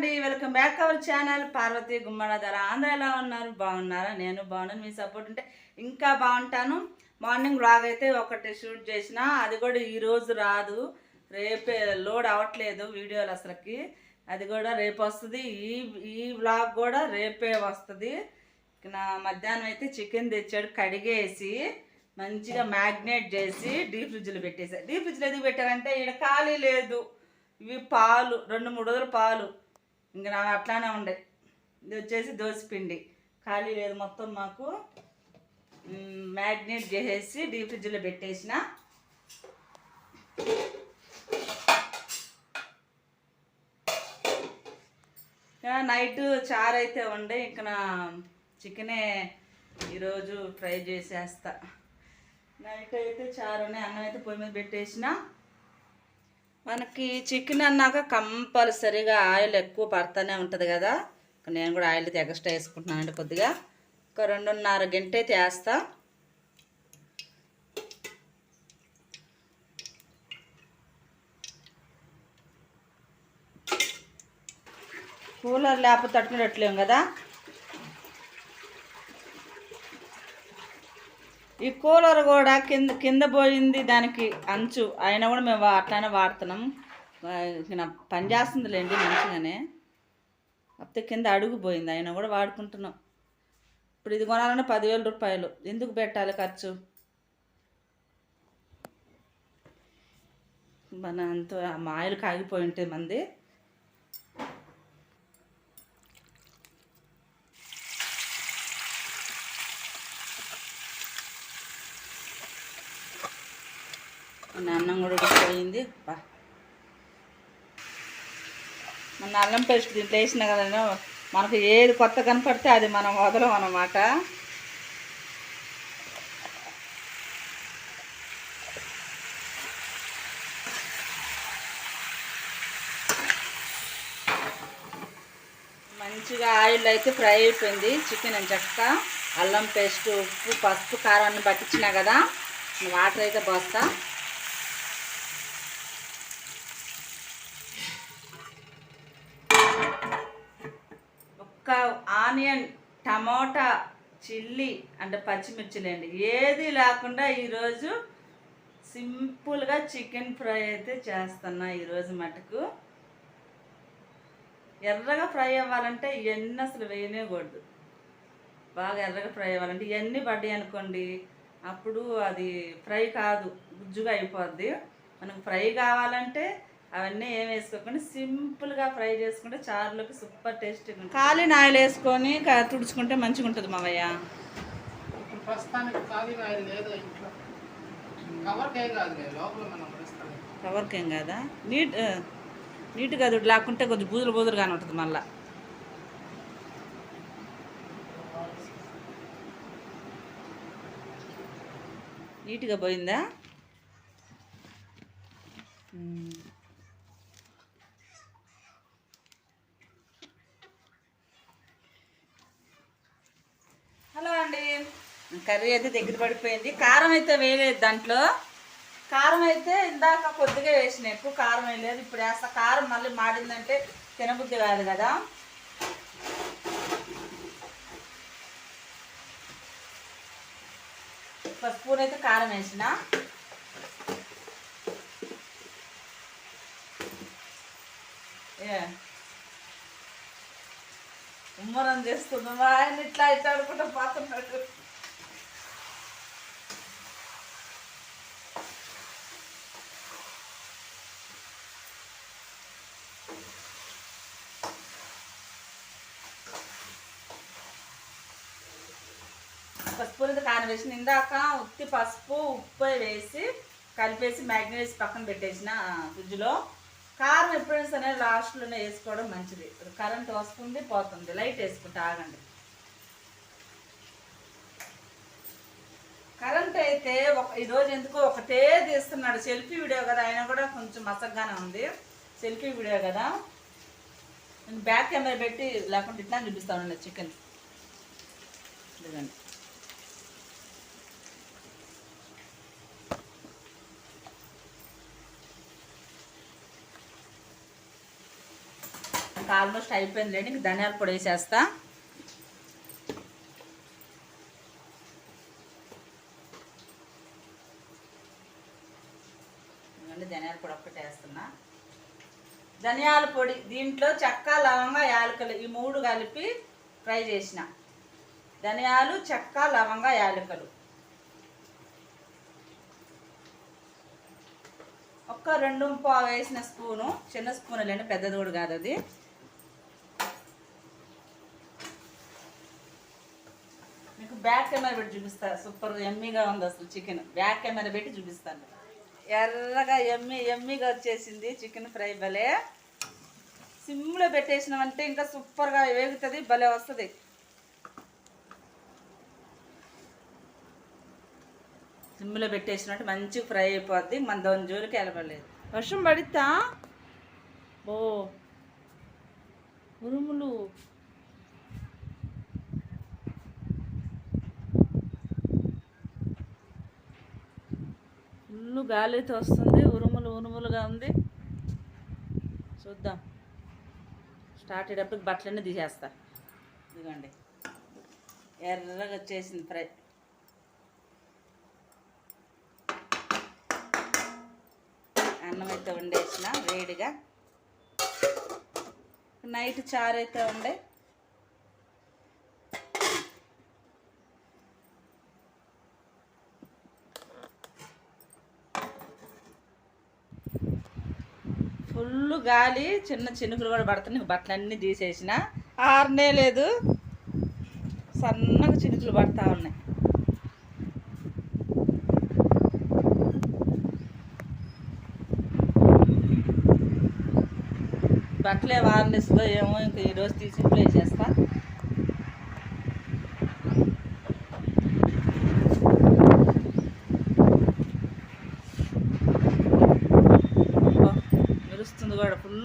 అండి. Welcome back our channel. Parvathi గుమ్మడధర Andhra ఎలా ఉన్నారు? బాగున్నారా? నేను బాగున్నాను. మీ సపోర్ట్ ఉంటే ఇంకా బాగుంటాను. మార్నింగ్ బ్లాగ్ అయితే ఒకటి షూట్ చేసిన అది కూడా ఈరోజు రాదు. రేపే లోడ్ అవ్వట్లేదు వీడియోలు అసలుకి. అది కూడా రేపు వస్తుంది. ఈ ఈ బ్లాగ్ కూడా రేపే వస్తుంది. నా మధ్యాహ్నం అయితే చికెన్ తెచ్చాడు. కడిగేసి మంచిగా మ్యాగ్నేట్ చేసి డీప్ ఫ్రిడ్జ్లో పెట్టేసాడు డీప్ ఫ్రిడ్జ్లో ఎందుకు పెట్టారంటే ఇక్కడ ఖాళీ లేదు. ఇవి పాలు రెండు మూడు రోజులు పాలు. ఇంకా నా అట్లానే ఉండే. ఇది వచ్చేసి దోసపిండి ఖాళీ లేదు మొత్తం మాకు. మ్యాగ్నేట్ చేసేసి డీప్ ఫ్రిడ్జ్లో పెట్టేసిన. నైట్ చారు అయితే ఉండే. ఇంకా నా చికెనే ఈరోజు ఫ్రై చేసేస్తా. నైట్ అయితే చారు ఉన్నాయి. అన్నం అయితే పొయ్యి మీద పెట్టేసిన. మనకి చికెన్ అన్నాక కంపల్సరీగా ఆయిల్ ఎక్కువ పడుతూనే ఉంటుంది కదా. నేను కూడా ఆయిల్ అయితే ఎక్స్ట్రా వేసుకుంటున్నానండి కొద్దిగా. ఒక రెండున్నర గంట అయితే వేస్తా. కూలర్ లేకపోతే తట్టుకునేట్లేం కదా. ఈ కూలర్ కూడా కింద కింద పోయింది దానికి అంచు. అయినా కూడా మేము అట్లానే వాడుతున్నాం. ఇక నా పని చేస్తుందిలేండి మంచిగానే. కాకపోతే కింద అడుగు పోయింది. అయినా కూడా వాడుకుంటున్నాం. ఇప్పుడు ఇది కొనాలంటే పదివేల రూపాయలు. ఎందుకు పెట్టాలి ఖర్చు? మన అంత మా ఆయిల్ కాగిపోయి ఉంటుంది మంది మన అన్నం కూడా ఉడికిపోయింది మన అల్లం పేస్ట్ దీంట్లో వేసిన కదా మనకు ఏది కొత్త కనపడితే అది మనం వదలం అన్నమాట. మంచిగా ఆయిల్ అయితే ఫ్రై అయిపోయింది. చికెన్ అని చక్క అల్లం పేస్ట్ ఉప్పు పసుపు కారాన్ని పట్టించినా కదా. వాటర్ అయితే పోస్తా. ఒక్క ఆనియన్ టమోటా చిల్లీ అంటే పచ్చిమిర్చిలేండి. ఏది లేకుండా ఈరోజు సింపుల్గా చికెన్ ఫ్రై అయితే చేస్తున్నా ఈరోజు మటుకు. ఎర్రగా ఫ్రై అవ్వాలంటే ఇవన్నీ అసలు వేయనేకూడదు. బాగా ఎర్రగా ఫ్రై అవ్వాలంటే ఇవన్నీ పడ్డాయి అనుకోండి అప్పుడు అది ఫ్రై కాదు గుజ్జుగా అయిపోద్ది. మనకు ఫ్రై కావాలంటే అవన్నీ ఏం వేసుకోకుండా సింపుల్గా ఫ్రై చేసుకుంటే చారులోకి సూపర్ టేస్టీగా ఉంటుంది. ఖాళీ ఆయిల్ వేసుకొని తుడుచుకుంటే మంచిగా ఉంటుంది మావయ్య. ఇప్పుడు ప్రస్తుతానికి ఖాళీ ఆయిల్ లేదు ఇంట్లో? కవర్కి ఏం కాదు లేదు లోపల మనం ప్రస్తుతానికి కవర్కి ఏం కదా? నీట్ నీట్గా అది లేకుంటే కొంచెం బూదులు బూదులుగానే ఉంటుంది మళ్ళా. నీట్గా పోయిందా మ్మ్. హలో అండి కర్రీ అయితే దగ్గర పడిపోయింది. కారం అయితే వేయలేదు దాంట్లో. కారం అయితే ఇందాక కొద్దిగా వేసిన ఎక్కువ కారం వేయలేదు ఇప్పుడు వేస్తా. కారం మళ్ళీ మాడిందంటే తినబుద్ధి కాదు కదా. ఒక స్పూన్ అయితే కారం వేసిన. ఉమ్మరం చేస్తున్నావా? ఆయన ఇట్లా ఇట్లా అనుకుంటా పోతున్నాడు. పసుపు వేసి ఇందాక ఉత్తి పసుపు ఉప్పు వేసి కలిపేసి మ్యాగ్నేట్ పక్కన పెట్టేసిన ఫ్రిడ్జ్లో. కారం ఎప్పుడైనా సరే లాస్ట్లోనే వేసుకోవడం మంచిది. కరెంట్ వస్తుంది పోతుంది. లైట్ వేసుకుంటే ఆగండి. కరెంట్ అయితే ఒక ఈరోజు ఎందుకో ఒకటే తీస్తున్నాడు. సెల్ఫీ వీడియో కదా అయినా కూడా కొంచెం మసగ్గానే ఉంది. సెల్ఫీ వీడియో కదా. నేను బ్యాక్ కెమెరా పెట్టి లేకుంటే ఇట్లా చూపిస్తాను చికెన్. ఇదిగోండి. ఇంకా ఆల్మోస్ట్ అయిపోయింది లేండి ఇంక ధనియాల పొడి వేసేస్తా. ధనియాల పొడి ఒక్కటి వేస్తున్నా. ధనియాల పొడి దీంట్లో చెక్క లవంగ యాలకులు ఈ మూడు కలిపి ఫ్రై చేసిన. ధనియాలు చెక్క లవంగ యాలకులు. ఒక్క రెండు పావు వేసిన స్పూను చిన్న స్పూన్ లేండి పెద్దది కూడా కాదు అది. బ్యాక్ కెమెరా పెట్టి చూపిస్తా. సూపర్ ఎమ్మీగా ఉంది అసలు చికెన్ బ్యాక్ కెమెరా పెట్టి చూపిస్తాను. ఎర్రగా ఎమ్మి ఎమ్మిగా వచ్చేసింది చికెన్ ఫ్రై భలే. సిమ్లో పెట్టేసినామంటే ఇంకా సూపర్గా వేగుతుంది భలే వస్తుంది. సిమ్లో పెట్టేసినట్టు మంచిగా ఫ్రై అయిపోద్ది మన దాని జోలికి వెళ్ళబడలేదు. వర్షం పడిద్దా? ఓ. ఉరుములు ఫుల్ గాలి వస్తుంది ఉరుములు ఉరుములుగా ఉంది. చూద్దాం. స్టార్ట్ అయ్యేటప్పుడు బట్టలన్నీ తీసేస్తా. ఇదిగోండి. ఎర్రగా వచ్చేసింది ఫ్రై. అన్నం అయితే వండేసిన వేడిగా. నైట్ చారు అయితే ఉండే. ఫుల్ గాలి చిన్న చినుకులు కూడా పడుతున్నాయి. బట్టలన్నీ తీసేసిన. ఆరనే లేదు. సన్నగా చినుకులు పడతా ఉన్నాయి. బట్టలే వారనిస్తుందో ఏమో ఇంకా ఈరోజు తీసి ప్లే చేస్తా కూడా ఫుల్